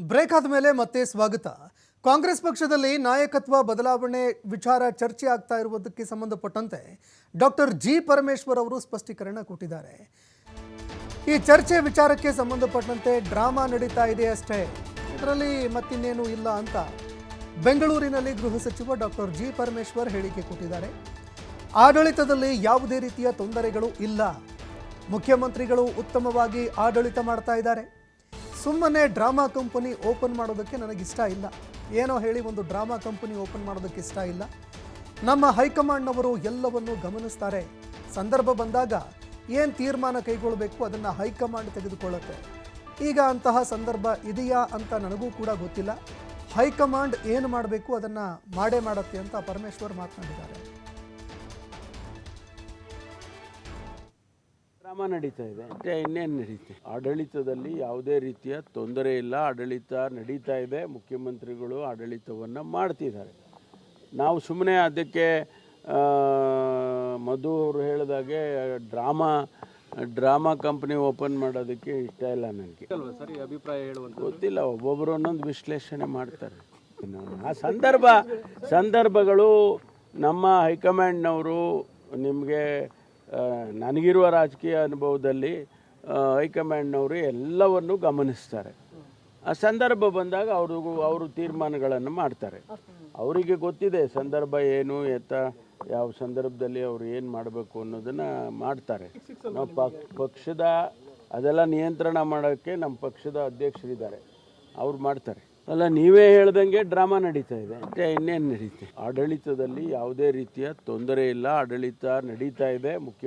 Break ಆದ ಮೇಲೆ ಮತ್ತೆ ಸ್ವಾಗತ. ಕಾಂಗ್ರೆಸ್ ಪಕ್ಷದಲ್ಲಿ ನಾಯಕತ್ವ ಬದಲಾವಣೆ ವಿಚಾರ ಚರ್ಚೆ ಆಗ್ತಾ ಇರುವುದಕ್ಕೆ ಸಂಬಂಧಪಟ್ಟಂತೆ ಡಾಕ್ಟರ್ ಜಿ ಪರಮೇಶ್ವರ್ ಅವರು ಸ್ಪಷ್ಟೀಕರಣ ಕೊಟ್ಟಿದ್ದಾರೆ. ಈ ಚರ್ಚೆ ವಿಚಾರಕ್ಕೆ ಸಂಬಂಧಪಟ್ಟಂತೆ ಡ್ರಾಮಾ ನಡೀತಾ ಇದೆ ಅಷ್ಟೇ. ಇದರಲ್ಲಿ ಮತ್ತಿನ್ನೇನು ಇಲ್ಲ ಅಂತ ಬೆಂಗಳೂರಿನಲ್ಲಿ ಗೃಹ ಸಚಿವ ಡಾಕ್ಟರ್ ಜಿ ಪರಮೇಶ್ವರ್ ಹೇಳಿಕೆ ಕೊಟ್ಟಿದ್ದಾರೆ. ಆಡಳಿತದಲ್ಲಿ ಯಾವುದೇ ರೀತಿಯ ತೊಂದರೆಗಳು ಇಲ್ಲ. ಮುಖ್ಯಮಂತ್ರಿಗಳು ಉತ್ತಮವಾಗಿ ಆಡಳಿತ ಮಾಡ್ತಾ ಇದ್ದಾರೆ. ಸುಮ್ಮನೆ ಡ್ರಾಮಾ ಕಂಪನಿ ಓಪನ್ ಮಾಡೋದಕ್ಕೆ ನನಗಿಷ್ಟ ಇಲ್ಲ. ಏನೋ ಹೇಳಿ ಒಂದು ಡ್ರಾಮಾ ಕಂಪನಿ ಓಪನ್ ಮಾಡೋದಕ್ಕೆ ಇಷ್ಟ ಇಲ್ಲ. ನಮ್ಮ ಹೈಕಮಾಂಡ್ನವರು ಎಲ್ಲವನ್ನು ಗಮನಿಸ್ತಾರೆ. ಸಂದರ್ಭ ಬಂದಾಗ ಏನು ತೀರ್ಮಾನ ಕೈಗೊಳ್ಳಬೇಕು ಅದನ್ನು ಹೈಕಮಾಂಡ್ ತೆಗೆದುಕೊಳ್ಳುತ್ತೆ. ಈಗ ಅಂತಹ ಸಂದರ್ಭ ಇದೆಯಾ ಅಂತ ನನಗೂ ಕೂಡ ಗೊತ್ತಿಲ್ಲ. ಹೈಕಮಾಂಡ್ ಏನು ಮಾಡಬೇಕು ಅದನ್ನು ಮಾಡೇ ಮಾಡುತ್ತೆ ಅಂತ ಪರಮೇಶ್ವರ್ ಮಾತನಾಡಿದ್ದಾರೆ. ಡ್ರಾಮಾ ನಡೀತಾ ಇದೆ ಮತ್ತೆ ಇನ್ನೇನು ನಡೀತೆ? ಆಡಳಿತದಲ್ಲಿ ಯಾವುದೇ ರೀತಿಯ ತೊಂದರೆ ಇಲ್ಲ. ಆಡಳಿತ ನಡೀತಾ ಇದೆ. ಮುಖ್ಯಮಂತ್ರಿಗಳು ಆಡಳಿತವನ್ನು ಮಾಡ್ತಿದ್ದಾರೆ. ನಾವು ಸುಮ್ಮನೆ ಅದಕ್ಕೆ ಮಧು ಅವರು ಹೇಳಿದಾಗೆ ಡ್ರಾಮಾ ಡ್ರಾಮಾ ಕಂಪ್ನಿ ಓಪನ್ ಮಾಡೋದಕ್ಕೆ ಇಷ್ಟ ಇಲ್ಲ ನನಗೆ. ಸರಿ ಅಭಿಪ್ರಾಯ ಹೇಳುವಂತ ಗೊತ್ತಿಲ್ಲ ಒಬ್ಬೊಬ್ಬರು ಒಂದೊಂದು ವಿಶ್ಲೇಷಣೆ ಮಾಡ್ತಾರೆ. ಆ ಸಂದರ್ಭ ಸಂದರ್ಭಗಳು ನಮ್ಮ ಹೈಕಮಾಂಡ್ನವರು ನಿಮಗೆ ನನಗಿರುವ ರಾಜಕೀಯ ಅನುಭವದಲ್ಲಿ ಹೈಕಮಾಂಡ್ನವರು ಎಲ್ಲವನ್ನು ಗಮನಿಸ್ತಾರೆ. ಆ ಸಂದರ್ಭ ಬಂದಾಗ ಅವ್ರಿಗೂ ಅವರು ತೀರ್ಮಾನಗಳನ್ನು ಮಾಡ್ತಾರೆ. ಅವರಿಗೆ ಗೊತ್ತಿದೆ ಸಂದರ್ಭ ಏನು, ಎತ್ತ, ಯಾವ ಸಂದರ್ಭದಲ್ಲಿ ಅವರು ಏನು ಮಾಡಬೇಕು ಅನ್ನೋದನ್ನು ಮಾಡ್ತಾರೆ. ನಾವು ಪಕ್, ಪಕ್ಷದ ಅದೆಲ್ಲ ನಿಯಂತ್ರಣ ಮಾಡೋಕ್ಕೆ ನಮ್ಮ ಪಕ್ಷದ ಅಧ್ಯಕ್ಷರಿದ್ದಾರೆ. ಅವ್ರು ಮಾಡ್ತಾರೆ. ಅಲ್ಲ, ನೀವೇ ಹೇಳ್ದಂಗೆ ಡ್ರಾಮಾ ನಡೀತಾ ಇದೆ. ಮತ್ತೆ ಇನ್ನೇನು ನಡೀತೆ? ಆಡಳಿತದಲ್ಲಿ ಯಾವುದೇ ರೀತಿಯ ತೊಂದರೆ ಇಲ್ಲ. ಆಡಳಿತ ನಡೀತಾ ಇದೆ. ಮುಖ್ಯ